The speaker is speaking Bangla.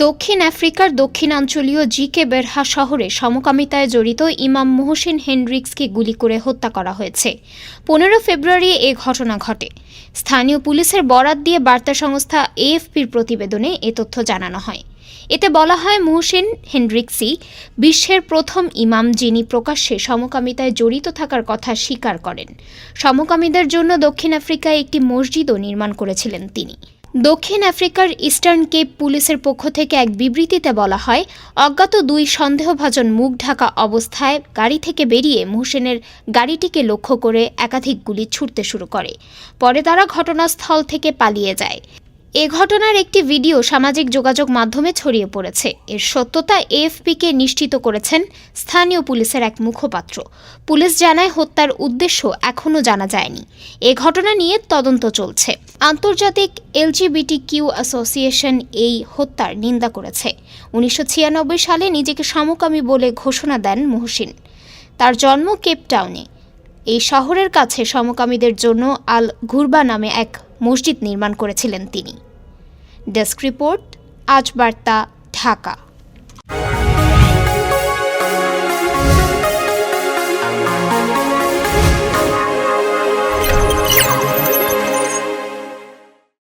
দক্ষিণ আফ্রিকার দক্ষিণাঞ্চলীয় জিকে বেরহা শহরে সমকামিতায় জড়িত ইমাম মোহসিন হেনরিক্সকে গুলি করে হত্যা করা হয়েছে। পনেরো ফেব্রুয়ারি এ ঘটনা ঘটে। স্থানীয় পুলিশের বরাত দিয়ে বার্তা সংস্থা এএফপির প্রতিবেদনে এ তথ্য জানানো হয়। এতে বলা হয়, মুহসিন হেনরিক্সি বিশ্বের প্রথম ইমাম যিনি প্রকাশ্যে সমকামিতায় জড়িত থাকার কথা স্বীকার করেন। সমকামীদের জন্য দক্ষিণ আফ্রিকায় একটি মসজিদও নির্মাণ করেছিলেন তিনি। দক্ষিণ আফ্রিকার ইস্টার্ন কেপ পুলিশের পক্ষ থেকে এক বিবৃতিতে বলা হয়, অজ্ঞাত দুই সন্দেহভাজন মুখ ঢাকা অবস্থায় গাড়ি থেকে বেরিয়ে মুহসেনের গাড়িটিকে লক্ষ্য করে একাধিক গুলি ছুটতে শুরু করে। পরে তারা ঘটনাস্থল থেকে পালিয়ে যায়। এ ঘটনার একটি ভিডিও সামাজিক যোগাযোগ মাধ্যমে ছড়িয়ে পড়েছে। এর সত্যতা এএফপিকে নিশ্চিত করেছেন স্থানীয় পুলিশের এক মুখপাত্র। পুলিশ জানায়, হত্যার উদ্দেশ্য এখনও জানা যায়নি। এ ঘটনা নিয়ে তদন্ত চলছে। আন্তর্জাতিক এলজিবিটি কিউ অ্যাসোসিয়েশন এই হত্যার নিন্দা করেছে। উনিশশো ছিয়ানব্বই সালে নিজেকে সমকামী বলে ঘোষণা দেন মহসিন। তার জন্ম কেপটাউনে। এই শহরের কাছে সমকামীদের জন্য আল ঘুরবা নামে এক মসজিদ নির্মাণ করেছিলেন তিনি। ডেস্ক রিপোর্ট আজ বার্তা ঢাকা।